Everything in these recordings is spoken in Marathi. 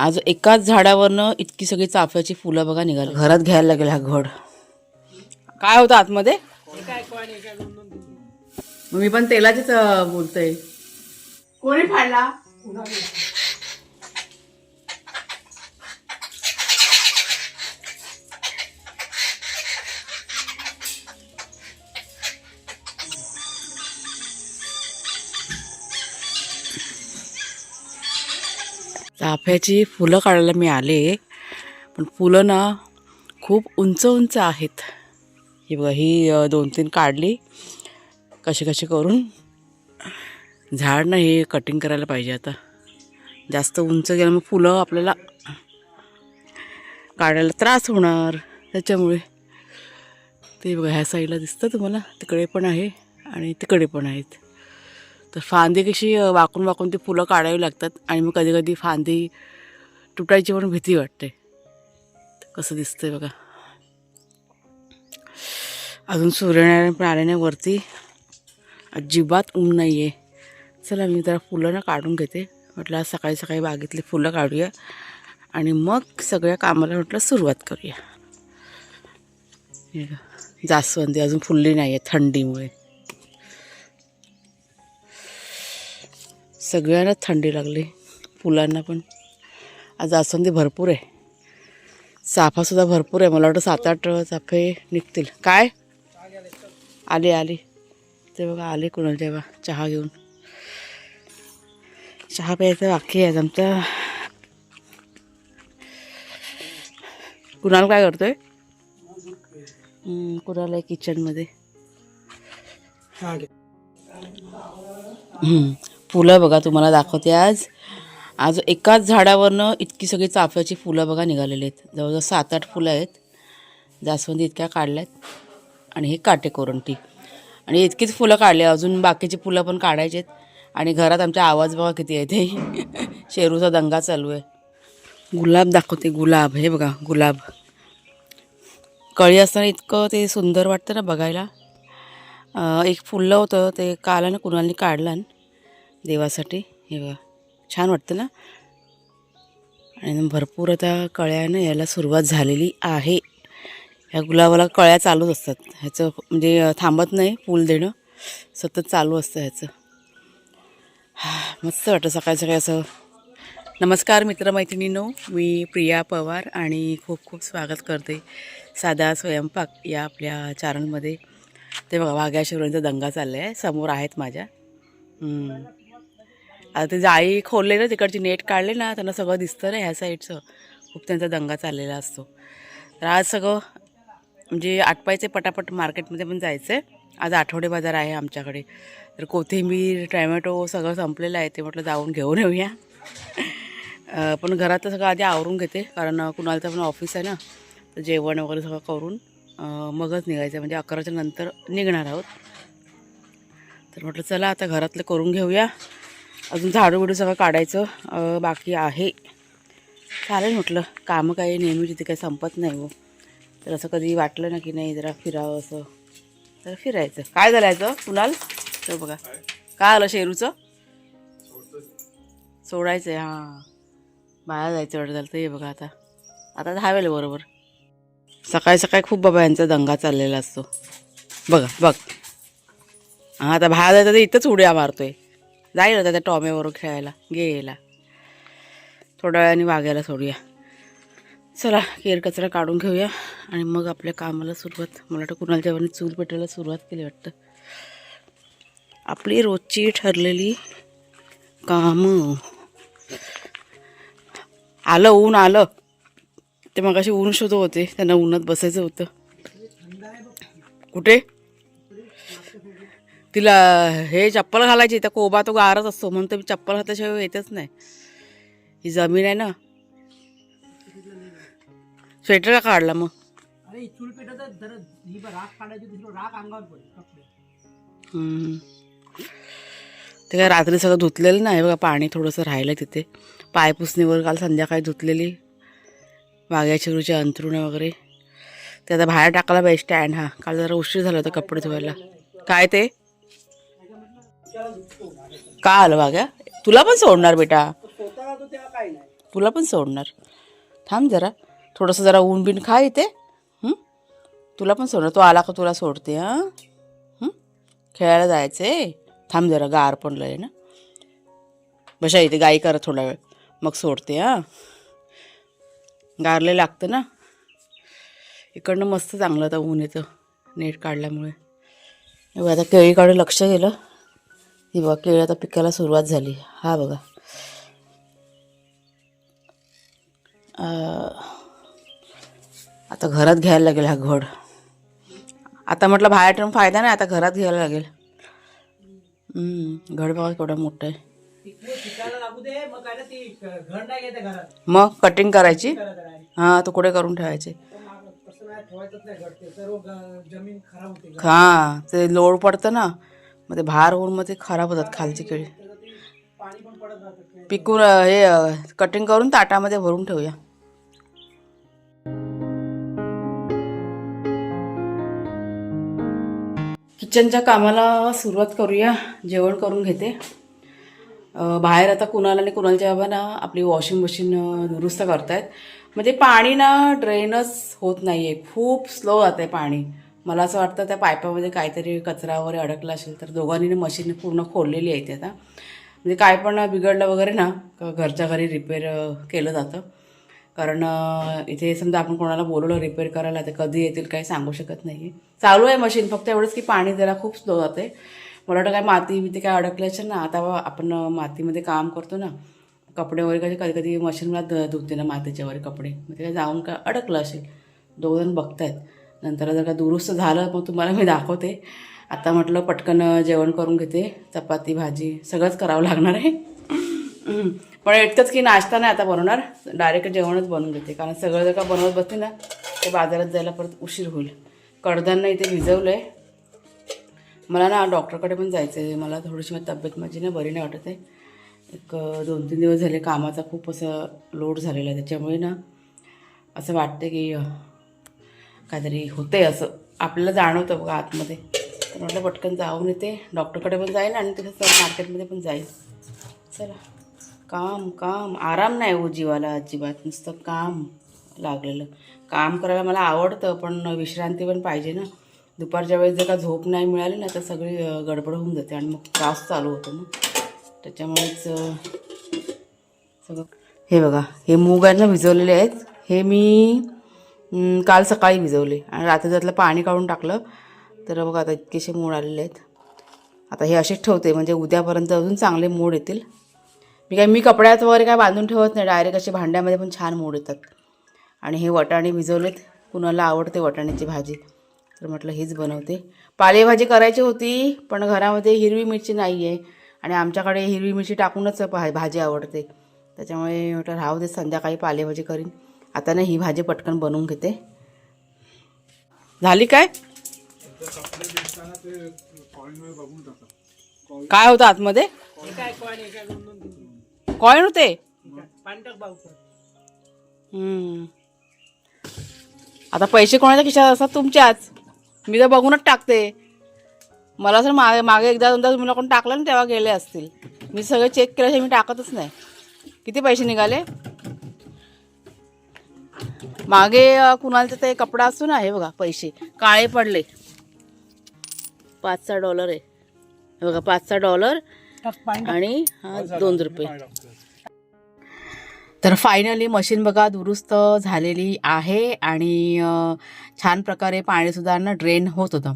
आज एकाच झाडावरनं इतकी सगळी चाफ्याची फुलं बघा निघाली. घरात घ्यायला लागेल हा घड. काय होतं आतमध्ये? मी पण तेलाचीच अं, बोलतोय. कोणी फाडला चाफ्याची फुलं काढायला मी आले पण फुलं ना खूप उंच उंच आहेत. ही बघा ही दोन तीन काढली. कशी कशी करून? झाड ना हे कटिंग करायला पाहिजे आता. जास्त उंच गेलं मग फुलं आपल्याला काढायला त्रास होणार त्याच्यामुळे. ते बघा ह्या साईडला दिसतं तुम्हाला. तिकडे पण आहे आणि तिकडे पण आहेत. तर फांदी कशी वाकून वाकून ती फुलं काढावी लागतात आणि मग कधी कधी फांदी तुटायची पण भीती वाटते. कसं दिसतंय बघा. अजून सूर्यनारायण पण आले नाही वरती. अजिबात ऊन नाही आहे चला मी जरा फुलं ना काढून घेते. म्हटलं आज सकाळी सकाळी बागेतली फुलं काढूया आणि मग सगळ्या कामाला म्हटलं सुरुवात करूया. हे जास्वंदी अजून फुलली नाही आहे थंडीमुळे. सगळ्यांना थंडी लागली. फुलांना पण. आज जास्वंदी भरपूर आहे. चाफासुद्धा भरपूर आहे. मला वाटतं सात आठ चाफे निघतील. काय? आले आले. ते बघा आले कुणाला तेव्हा. चहा घेऊन. चहा प्यायचं बाकी आहे. आमचा कुणाल काय करतोय? कुणाल आहे किचनमध्ये फुलं बघा तुम्हाला दाखवते आज. आज एकाच झाडावरनं इतकी सगळी चाफ्याची फुलं बघा निघालेली आहेत. जवळजवळ सात आठ फुलं आहेत. जास्वंदी इतक्या काढल्या आहेत आणि हे काटे कोरंटी आणि इतकीच फुलं काढली अजून बाकीची फुलं पण काढायची आहेत. आणि घरात आमच्या आवाज बघा किती आहे ते. शेरूचा दंगा चालू आहे. गुलाब दाखवते गुलाब. हे बघा गुलाब. कळी असताना इतकं ते सुंदर वाटतं ना बघायला. एक फुललं होतं ते काला ना कुणालनी काढलं न देवासाठी. हे बघा छान वाटतं ना? आणि भरपूर आता कळ्यानं याला सुरुवात झालेली आहे. ह्या गुलाबाला कळ्या चालूच असतात. ह्याचं म्हणजे थांबत नाही फूल देणं. सतत चालू असतं ह्याचं. मस्त वाटतं सकाळी सकाळी असं. नमस्कार मित्रमैत्रिणींनो मी प्रिया पवार आणि खूप खूप स्वागत करते साधा स्वयंपाक या आपल्या चॅनलमध्ये. ते बघा वाघ्या शिवरांचा दंगा चालला आहे समोर आहेत माझ्या. आता ते जाळी खोलले ना तिकडची नेट काढले ना त्यांना सगळं दिसतं ना ह्या साईडचं. खूप त्यांचा दंगा चाललेला असतो. तर आज सगळं म्हणजे आटपायचे पटापट मार्केटमध्ये पण जायचं आहे आज आठवडे बाजार आहे आमच्याकडे. तर कोथिंबीर टॅमॅटो सगळं संपलेलं आहे. ते म्हटलं जाऊन घेऊन येऊया. पण घरातलं सगळं आधी आवरून घेते कारण कुणाला कुणालचं पण ऑफिस आहे ना. तर जेवण वगैरे सगळं करून मगच निघायचं म्हणजे अकराच्या नंतर निघणार आहोत. तर म्हटलं चला आता घरातलं करून घेऊया. अजून झाडू बिडू सगळं काढायचं बाकी आहे. चालेल म्हटलं कामं काही नेहमी तिथे काही संपत नाही हो. तर असं कधी वाटलं ना की नाही जरा फिरावं असं. तर फिरायचं. काय झालायचं कुणाल? तर बघा. काय आलं शेरूचं? सोडायचं आहे हां. बाहेर जायचं वाटत झालं तर हे बघा आता. आता धावेल बरोबर. सकाळी सकाळी खूप बाबा यांचा दंगा चाललेला असतो. बघा बघ. हां आता बाहेर जायचं तर इथंच उड्या मारतोय. जाईल आता त्या टॉमेबरोबर खेळायला गेला थोड्या वेळाने वाघायला सोडूया. चला केर कचरा काढून घेऊया आणि मग आपल्या कामाला सुरुवात. मला वाटतं कुणाला जेव्हा चूल पेटायला सुरुवात केली वाटतं. आपली रोजची ठरलेली कामं. आलं ऊन आलं. ते मग अशी ऊन शोधत होते त्यांना उन्हात बसायचं होतं. कुठे? तिला हे चप्पल घालायची त्या कोबा तो गारच असतो म्हणून तर मी चप्पल घातल्याशिवाय येतच नाही. ही जमीन आहे ना. स्वेटर का काढला मग? अरे चूल पेटत जरा ही बघ, राख काढायची दुसरं राख अंगावर पडेल कपडे. हम्म. ते काय रात्री सगळं धुतलेलं नाही बघा पाणी थोडंसं राहिलं तिथे. पायपुसणीवर काल संध्याकाळी धुतलेली. वाघ्याच्या रुची अंथरुणं वगैरे. ते आता बाहेर टाकायला पाहिजे स्टँड हा. काल जरा उशीर झाला होता कपडे धुवायला. काय ते? का आलं वाघ्या तुला पण सोडणार बेटा. तुला पण सोडणार. थांब जरा. थोडंसं जरा ऊन बिन खा इथे? तुला पण सोडणार. तो आला का तुला सोडते हां? खेळायला जायचं आहे थांब जरा गार पण लय ना. बशा इथे गाई करा थोडा वेळ. मग सोडते हां? गारले लागतं ना. इकडनं मस्त चांगलं आता ऊन येतं नेट काढल्यामुळे. आता केळीकडे लक्ष गेलं. ही बघा केळी आता पिकायला सुरुवात झाली. हा बघा. आता घरात घ्यायला लागेल हा घड. आता म्हटलं बाहेर ठेवून फायदा नाही आता घरात घ्यायला लागेल. घड बघा केवढा मोठा आहे. मग कटिंग करायची? करायचं काय हां तुकडे करून ठेवायचे? ते हां ते लोड पडतं ना. मग ते भार होऊन मग ते खराब होतात खालची केळी पिकून हे कटिंग करून ताटामध्ये भरून ठेवूया. किचनच्या कामाला सुरुवात करूया. जेवण करून घेते. बाहेर आता कुणाला आणि कुणालच्या बाबा ना आपली वॉशिंग मशीन दुरुस्त करतायत. म्हणजे पाणी ना ड्रेनच होत नाही आहे खूप स्लो जात आहे पाणी. मला असं वाटतं त्या पायपामध्ये काहीतरी कचरा वगैरे अडकला असेल तर दोघांनी मशीन पूर्ण खोललेली आहे ते आता. म्हणजे काय पण बिघडलं वगैरे ना का घरच्या घरी रिपेअर केलं जातं. कारण इथे समजा आपण कोणाला बोलवलं रिपेअर करायला तर कधी येतील काही सांगू शकत नाही चालू आहे मशीन फक्त एवढंच की पाणी जरा खूप स्लो जाते मला वाटतं काय माती बिती काय अडकली ना आता आपण मातीमध्ये काम करतो ना कपडे वगैरे कधी कधी कधी मशीनला ध धुते ना मातीच्या वगैरे कपडे. मग ते काय जाऊन काय अडकलं असेल. दोघंजण बघतायत. नंतर जर का दुरुस्त झालं मग तुम्हाला मी दाखवते. आता म्हटलं पटकन जेवण करून घेते. चपाती भाजी सगळंच करावं लागणार आहे. पण इतकंच की नाश्ता नाही आता बनवणार. डायरेक्ट जेवणच बनवून घेते. कारण सगळं जर का बनवत बसते ना ते बाजारात जायला परत उशीर होईल. कडधान्य इथे भिजवलं आहे मला ना डॉक्टरकडे पण जायचं आहे मला थोडीशी माझी तब्येत माझी ना बरी नाही वाटत आहे. एक दोन तीन दिवस झाले कामाचा खूप असं लोड झालेला आहे. त्याच्यामुळे ना असं वाटतं की काहीतरी होते असं. आपल्याला जाणवतं बघा आतमध्ये. तर म्हटलं पटकन जाऊन येते. डॉक्टरकडे पण जाईल आणि तिथं मार्केटमध्ये पण जाईल चला. काम काम. आराम नाही हो जीवाला अजिबात. नुसतं काम लागलेलं. काम करायला मला आवडतं पण विश्रांती पण पाहिजे ना. दुपारच्या वेळेस जर का झोप नाही मिळाली ना तर सगळी गडबड होऊन जाते आणि मग त्रास चालू होतो मग त्याच्यामुळेच सगळं हे बघा. हे मूग आहेत ना भिजवलेले आहेत. हे मी काल सकाळी भिजवले. आणि रात्री त्यातलं पाणी काढून टाकलं. तर बघा आता इतकेसे मूड आलेले आहेत. आता हे असेच ठेवते. म्हणजे उद्यापर्यंत अजून चांगले मोड येतील. मी काय मी कपड्यात वगैरे काय बांधून ठेवत नाही. डायरेक्ट असे भांड्यामध्ये पण छान मोड येतात. आणि हे वटाणे भिजवलेत. कुणाला आवडते वटाण्याची भाजी? तर म्हटलं हेच बनवते. पालेभाजी करायची होती पण घरामध्ये हिरवी मिरची नाही आहे आणि आमच्याकडे हिरवी मिरची टाकूनच भाजी आवडते. त्याच्यामुळे म्हटलं राहू दे संध्याकाळी पालेभाजी करीन. आता ना ही भाजी पटकन बनवून घेते. झाली काय? काय होतं आतमध्ये? काय कॉईन होते आता पैसे कोणाच्या खिशात असतात तुमच्याच? मी तर बघूनच टाकते. मला असं मागे मागे एकदा दोनदा तुम्ही कोण टाकलं ना तेव्हा गेले असतील. मी सगळे चेक केल्याशिवाय मी टाकतच नाही. किती पैसे निघाले? मागे अं, कुणालचं ते कपडा असतो ना हे बघा पैसे. काळे पडले. पाच सहा डॉलर आहे. हे बघा पाच सहा डॉलर. आणि हा दोन रुपये. तर फायनली मशीन बघा दुरुस्त झालेली आहे आणि छान प्रकारे पाणीसुद्धा ना ड्रेन होत होतं.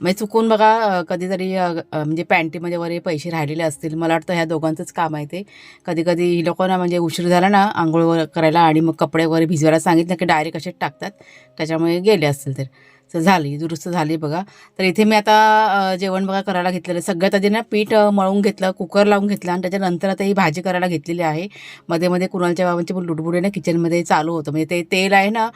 म्हणजे चुकून बघा कधीतरी म्हणजे पॅन्टीमध्ये वगैरे पैसे राहिलेले असतील. मला वाटतं ह्या दोघांचंच काम आहे ते. कधी कधी ही लोकांना म्हणजे उशीर झाला ना आंघोळ वगैरे करायला आणि मग कपडे वगैरे भिजवायला सांगितलं की डायरेक्ट असेच टाकतात. त्याच्यामुळे गेले असतील तर. तर झाली दुरुस्त झाली बघा. तर इथे मी आता जेवण बघा करायला घेतलेलं. सगळ्यात आधी ना पीठ मळून घेतलं कुकर लावून घेतलं आणि त्याच्यानंतर आता ही भाजी करायला घेतलेली आहे. मध्ये मध्ये कुणालच्या बाबांची पण लुडबुडे ना किचनमध्ये चालू होतं. म्हणजे ते तेल आहे ना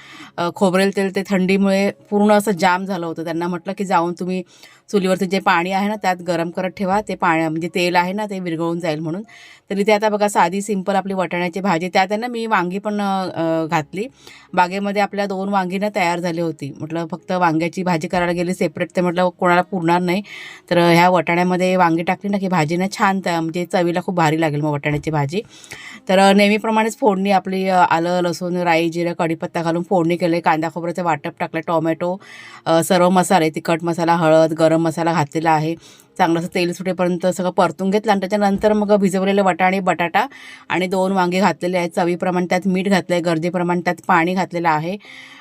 खोबरेल तेल ते थंडीमुळे पूर्ण असं जाम झालं होतं. त्यांना म्हटलं की जाऊन तुम्ही चुलीवरचं जे पाणी आहे ना त्यात गरम करत ठेवा. ते पाण्या म्हणजे तेल आहे ना ते विरघळून जाईल म्हणून. तर इथे आता बघा साधी सिंपल आपली वाटाण्याची भाजी. त्यात आहे ना मी वांगी पण घातली. बागेमध्ये आपल्या दोन वांगी ना तयार झाली होती. म्हटलं फक्त वांग्याची भाजी करायला गेली सेपरेट ते म्हटलं कोणाला पुरणार नाही. तर ह्या वटाण्यामध्ये वांगी टाकली ना की भाजी ना छान त्या- म्हणजे चवीला खूप भारी लागेल मग वटाण्याची भाजी. तर नेहमीप्रमाणेच फोडणी आपली आलं लसूण राई जिरं कढीपत्ता घालून फोडणी केली. कांदा खोबऱ्याचं वाटप टाकलं टोमॅटो सर्व मसाले तिखट मसाला हळद गरम मसाला घातलेला आहे. चांगलं असं तेल सुटेपर्यंत सगळं परतून घेतलं आणि त्याच्यानंतर मग भिजवलेले वटाणे बटाटा आणि दोन वांगे घातलेले आहेत. चवीप्रमाणे त्यात मीठ घातलं आहे गरजेप्रमाणे त्यात पाणी घातलेलं आहे.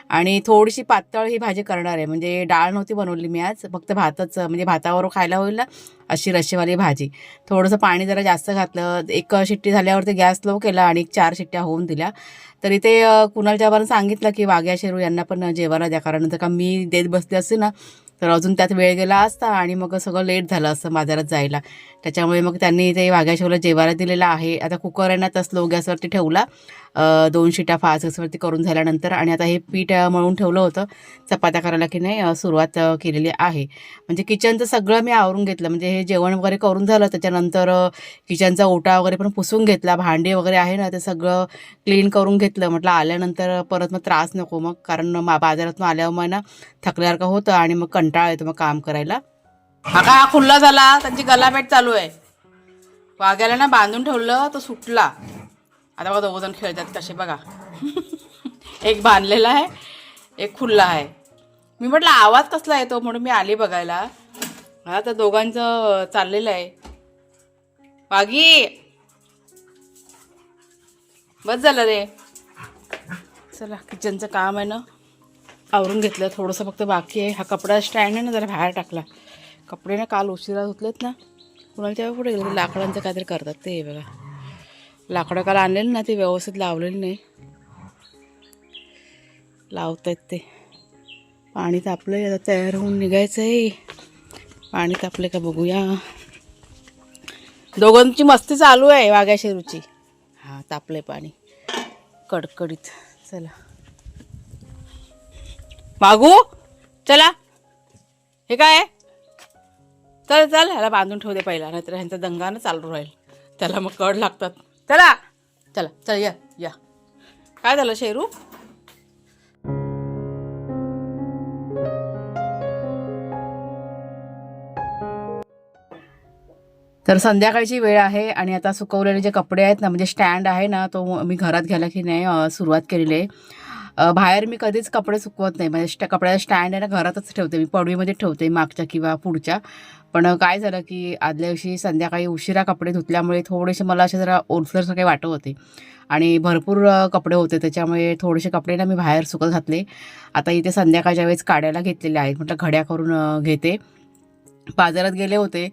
आणि थोडीशी पातळ ही भाजी करणार आहे. म्हणजे डाळ नव्हती बनवली मी आज. फक्त भातच म्हणजे भातावर खायला होईल ना अशी रशेवाली भाजी. थोडंसं पाणी जरा जास्त घातलं. एक शिट्टी झाल्यावरती गॅस स्लो केला आणि एक चार शिट्ट्या होऊन दिल्या. तरी ते कुणाल कुणालच्या बाबांना सांगितलं की वाघ्या शेरू यांना पण जेवायला द्या. कारण जर का मी देत बसले असते ना तर अजून त्यात वेळ गेला असता आणि मग सगळं लेट झालं असतं बाजारात जायला. त्याच्यामुळे मग त्यांनी ते वाघ्या शेवला जेवायला दिलेलं आहे. आता कुकर आहे ना तर स्लो गॅसवरती ठेवला. दोन शिट्या फास्ट गॅसवरती करून झाल्यानंतर आणि आता हे पीठ मळून ठेवलं होतं. चपात्या करायला की नाही सुरुवात केलेली आहे. म्हणजे किचनचं सगळं मी आवरून घेतलं. म्हणजे हे जेवण वगैरे करून झालं. त्याच्यानंतर किचनचा ओटा वगैरे पण पुसून घेतला. भांडी वगैरे आहे ना ते सगळं क्लीन करून घेतलं. म्हटलं आल्यानंतर परत मग त्रास नको मग. कारण मा बाजारातून आल्यावर मग ना थकल्यासारखं होतं आणि मग कंटाळा येतो मग काम करायला. हा का खुल्ला झाला. त्यांची गलापेट चालू आहे. वाघ्याला ना बांधून ठेवलं तो सुटला. आता बघा दोघं जण खेळतात कसे बघा. एक बांधलेला आहे एक खुल्ला आहे. मी म्हटलं आवाज कसला येतो म्हणून मी आली बघायला. हा तर दोघांचं चाललेलं आहे. वाघी बस झालं रे. चला किचनचं काम आहे ना. आवरून घेतलं थोडंसं फक्त बाकी आहे. हा कपडा स्टँड आहे ना जरा बाहेर टाकला. कपडे ना काल उशिरा धुतलेत ना. कुणाच्या पुढे गेले लाकडांचं काहीतरी करतात ते हे बघा. लाकडं काल आणलेलं ना ते व्यवस्थित लावलेलं नाही. लावतायत ते. पाणी तापलंय आता तयार होऊन निघायचं आहे पाणी तापले का बघूया. दोघांची मस्ती चालू आहे वाघ्या शेरूची हां तापलंय पाणी. कडकडीत. चला. मागू? चला. हे काय? चल चल ह्याला बांधून ठेवू दे पहिला नाहीतर ह्यांचा दंगानं चालू राहील. त्याला मग कड लागतात. चला. चला चल या या. काय झालं शेरू? तर संध्याकाळची वेळ आहे आणि आता सुकवलेले जे कपडे आहेत ना म्हणजे स्टँड आहे ना तो मी घरात घ्यायला की नाही सुरुवात केलेली आहे. बाहेर मी कधीच कपडे सुकवत नाही. म्हणजे स्टॅ कपड्याचा स्टँड आहे ना घरातच ठेवते मी. पडवीमध्ये ठेवते मागच्या किंवा पुढच्या. पण काय झालं की आदल्या दिवशी संध्याकाळी उशिरा कपडे धुतल्यामुळे थोडेसे मला असे जरा ओलसरसारखे वाटत होते. आणि भरपूर कपडे होते. त्याच्यामुळे थोडेसे कपडे ना मी बाहेर सुकत घातले. आता इथे संध्याकाळच्या वेळेस काढायला घेतलेले आहेत. म्हटलं घड्या करून घेते. बाजारात गेले होते.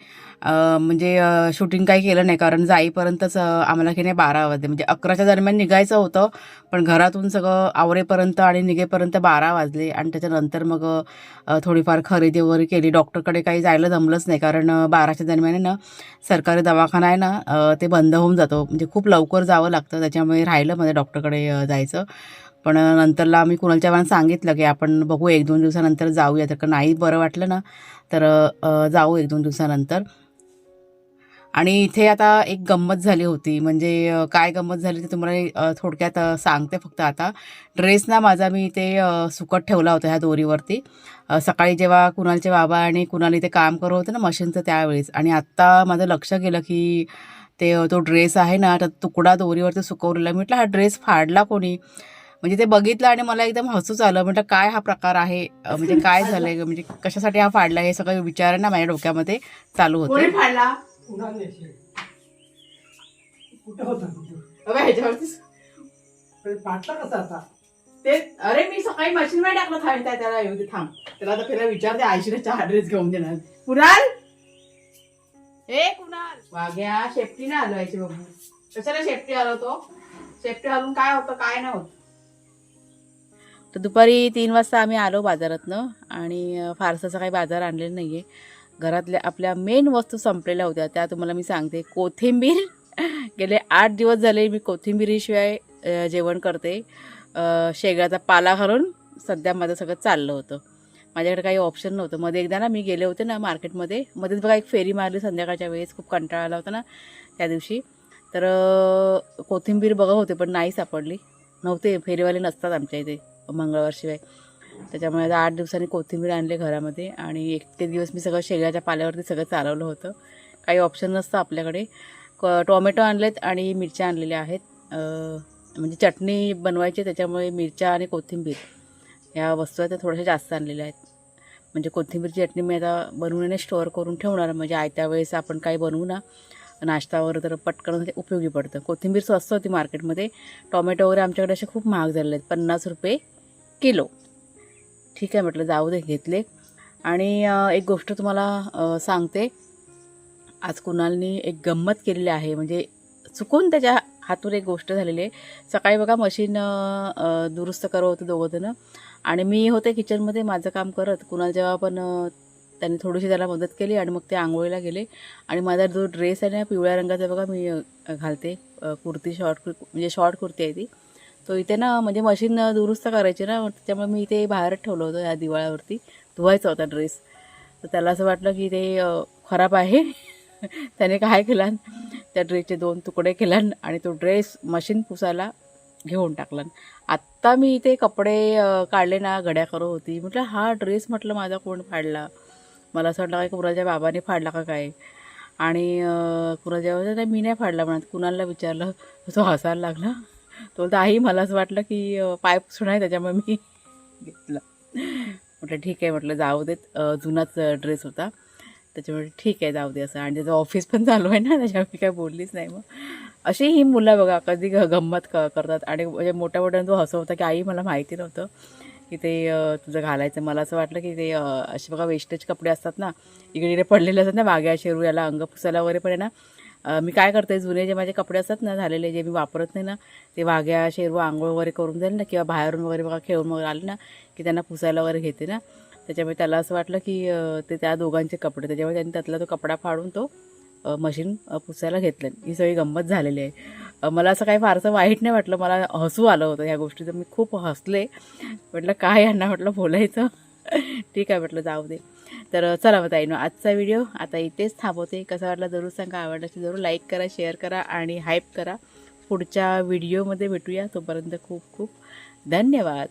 म्हणजे शूटिंग काही केलं नाही. कारण जाईपर्यंतच आम्हाला की नाही बारा वाजले. म्हणजे अकराच्या दरम्यान निघायचं होतं. पण घरातून सगळं आवरेपर्यंत आणि निघेपर्यंत बारा वाजले. आणि त्याच्यानंतर मग थोडीफार खरेदी वगैरे केली. डॉक्टरकडे काही जायला जमलंच नाही. कारण बाराच्या दरम्यान आहे ना सरकारी दवाखाना आहे ना ते बंद होऊन जातो. म्हणजे खूप लवकर जावं लागतं. त्याच्यामुळे राहिलं मध्ये डॉक्टरकडे जायचं. पण नंतरला आम्ही कुणालच्या वेळानं सांगितलं की आपण बघू एक दोन दिवसानंतर जाऊया. तर का नाही बरं वाटलं ना? तर जाऊ एक दोन दिवसानंतर. आणि इथे आता एक गंमत झाली होती. म्हणजे काय गंमत झाली ते तुम्हाला थोडक्यात सांगते फक्त आता. ड्रेस ना माझा मी इथे सुकट ठेवला होता ह्या दोरीवरती. सकाळी जेव्हा कुणालचे बाबा आणि कुणाल इथे काम करत होते ना मशीनचं त्यावेळेस. आणि आत्ता माझं लक्ष गेलं की ते तो ड्रेस आहे ना तर तुकडा दोरीवरती सुकवलेला. मी म्हटलं हा ड्रेस फाडला कोणी? म्हणजे ते बघितलं आणि मला एकदम हसूच आलं. म्हटलं काय हा प्रकार आहे? म्हणजे काय झालंय? म्हणजे कशासाठी हा फाडला हे सगळं विचार ना माझ्या डोक्यामध्ये चालू होते. कोणी फाडला? कुणाल नेशे. कुठं होता? कुठं अबे, ह्याच्यावरती पण फाटला कसा आता? ते अरे मी सकाळी मशीन मध्ये टाकलं थांब त्या- त्याला येऊ दे थांब. त्याला आता फिरा विचारते आयशीला चहा ड्रेस घेऊन देणार. कुणाल? ए कुणाल? वाघ्या शेफ्टी नाही आलो याची बघू. कशाला शेफ्टी आलो तो शेफ्टी आलून काय होतं? काय नाही होत. तर दुपारी तीन वाजता आम्ही आलो बाजारातनं आणि फारसाचा फारसं असं काही बाजार आणलेलं आहे घरातल्या आपल्या मेन वस्तू संपलेल्या होत्या. त्या तुम्हाला मी सांगते. कोथिंबीर. गेले आठ दिवस झाले मी कोथिंबीरीशिवाय जेवण करते. अ, शेगाचा पाला घालून सध्या माझं सगळं चाललं होतं. माझ्याकडे काही ऑप्शन नव्हतं. मध्ये एकदा ना मी गेले होते ना मार्केटमध्ये मध्येच बघा एक फेरी मारली संध्याकाळच्या वेळेस. खूप कंटाळा आला होता ना त्या दिवशी. तर कोथिंबीर बघा होते पण नाही सापडली. नव्हते. फेरीवाले नसतात आमच्या इथे. मंगळवारशिवाय त्याच्यामुळे आता आठ दिवसांनी कोथिंबीर आणले घरामध्ये आणि एक ते दिवस मी सगळं शेगाच्या पाल्यावरती सगळं चालवलं होतं. काही ऑप्शन नसतं आपल्याकडे. क टोमॅटो आणलेत आणि मिरच्या आणलेल्या आहेत. म्हणजे चटणी बनवायची त्याच्यामुळे मिरच्या आणि कोथिंबीर ह्या वस्तू आहेत त्या थोड्याशा जास्त आणलेल्या आहेत. म्हणजे कोथिंबीरची चटणी मी आता बनवून स्टोअर करून ठेवणार म्हणजे आयत्या वेळेस आपण काही बनवू ना नाश्तावर तर पटकन उपयोगी पडतं. कोथिंबीर स्वस्त होती मार्केटमध्ये टोमॅटो वगैरे आमच्याकडे असे खूप महाग झालेले आहेत. पन्नास रुपये किलो. ठीक आहे म्हटलं जाऊ दे घेतले. आणि एक गोष्ट तुम्हाला सांगते. आज कुणालनी एक गंमत केलेली आहे. म्हणजे चुकून त्याच्या हातून एक गोष्ट झालेली आहे. सकाळी बघा मशीन दुरुस्त करत होतं दोघंजणं आणि मी होते किचनमध्ये माझं काम करत. कुणाल जेव्हा पण त्याने त्यांनी थोडीशी त्याला मदत केली आणि मग ते आंघोळीला गेले. आणि माझा जो ड्रेस आहे ना पिवळ्या रंगाचा बघा मी घालते. कुर्ती शॉर्ट म्हणजे शॉर्ट कुर्ती आहे ती. तो इथे ना म्हणजे मशीन दुरुस्त करायची ना त्याच्यामुळे मी इथे बाहेर ठेवलं होतं या दिवाळ्यावरती. धुवायचा होता ड्रेस तर त्याला असं वाटलं की ते खराब आहे. त्याने काय केला? त्या ड्रेसचे दोन तुकडे केला आणि तो ड्रेस मशीन पुसायला घेऊन टाकला. आत्ता मी इथे कपडे काढले ना घड्या करत होती. म्हटलं हा ड्रेस म्हटलं माझा कोण फाडला? मला असं वाटलं काय कुणाच्या बाबाने फाडला का काय? आणि अं, कुणाच्या नाही मी नाही फाडला म्हणत. कुणाला विचारलं? तो हसायला लागला. तो बोलतो आई मला असं वाटलं की पाय पुसून आहे त्याच्यामुळे मी घेतलं. म्हटलं ठीक आहे. म्हटलं जाऊ देत. जुनाच ड्रेस होता. त्याच्यामुळे ठीक आहे जाऊ दे असं. आणि त्याचं ऑफिस पण चालू आहे ना त्याच्यामुळे मी काय बोललीच नाही मग. अशी ही मुलं बघा कधी गंमत क करतात. आणि म्हणजे मोठ्या मोठ्यानं तो हसवता की आई मला माहिती नव्हतं की ते तुझं घालायचं. मला असं वाटलं की ते असे बघा वेस्टेज कपडे असतात ना इकडे इकडे पडलेले असतात ना बाग्या शेरू याला अंग पुसायला वगैरे पण आहे ना मी काय करते जुने जे माझे कपडे असतात ना झालेले जे मी वापरत नाही ना ते वाघ्या शेरवा आंघोळ वगैरे करून जाईल ना किंवा बाहेरून वगैरे बघा खेळून वगैरे आले ना की त्यांना पुसायला वगैरे घेते ना. त्याच्यामुळे त्याला असं वाटलं की ते त्या दोघांचे कपडे त्याच्यामुळे त्यांनी त्यातला तो कपडा फाडून तो मशीन पुसायला घेतलं. ही सगळी गंमत झालेली आहे. मला असं काही फारसं वाईट नाही वाटलं मला हसू आलं होतं ह्या गोष्टीचं मी खूप हसले. म्हटलं काय यांना? म्हटलं बोलायचं. ठीक आहे म्हटलं जाऊ दे. तर चला मग ताईनो आजचा व्हिडिओ आता इथेच थांबवते. कसा वाटला जरूर सांगा आवडला की जरूर लाईक करा शेअर करा आणि हाईप करा. पुढच्या व्हिडिओमध्ये भेटूया. तोपर्यंत खूप खूप धन्यवाद.